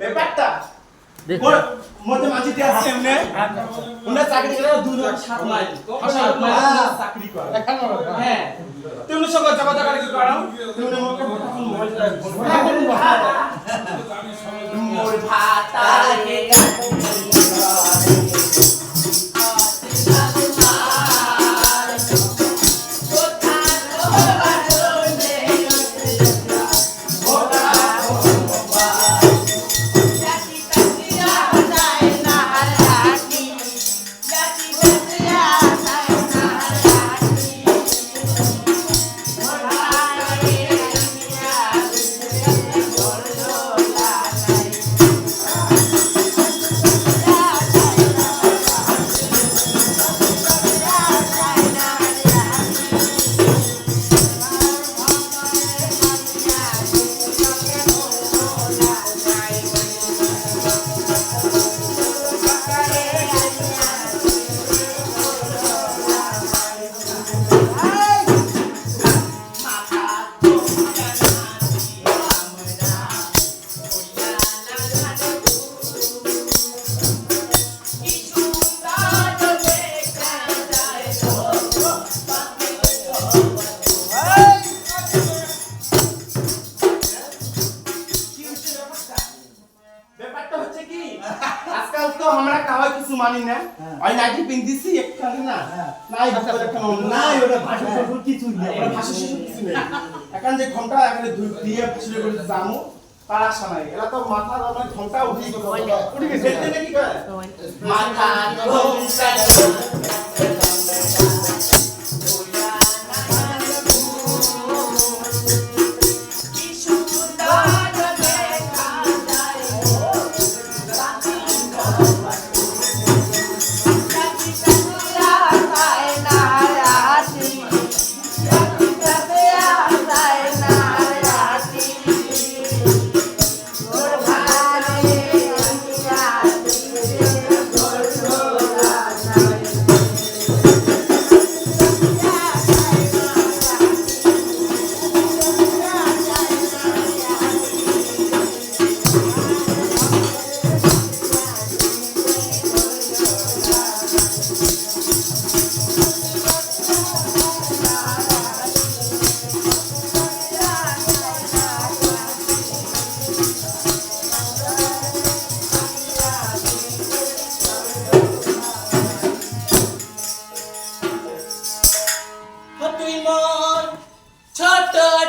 ব্যাপারটা? আছে এমনি উনার চাকরি করে দুই হাজার সাত মাইল সাত মাইল চাকরি করে। হ্যাঁ। তুমি সঙ্গে যোগাযোগ করে কি করো তুমি আমাকে তখন মোবাইল মোর ভাতারে ব্যাপারটা আজকাল তো আমরা কাওয়াই কিছু মানি না। ওই নাইটি পিন্দিছি একটা না। নাই ভিতরে একটা না ওটা ভাষা শ্বশুর কিছু না ওটা ভাষা শ্বশুর কিছু নেই। এখন যে ঘণ্টা এখানে দুই দিয়ে ভাষা করে জামু তার আশা নাই। এরা তো মাথার অনেক ঘণ্টা উঠে গেছে। উঠে গেছে। নাকি মাথা ঘণ্টা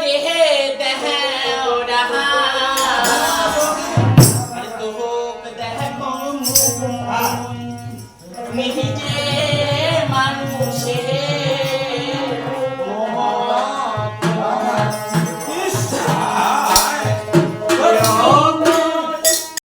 یہ دہ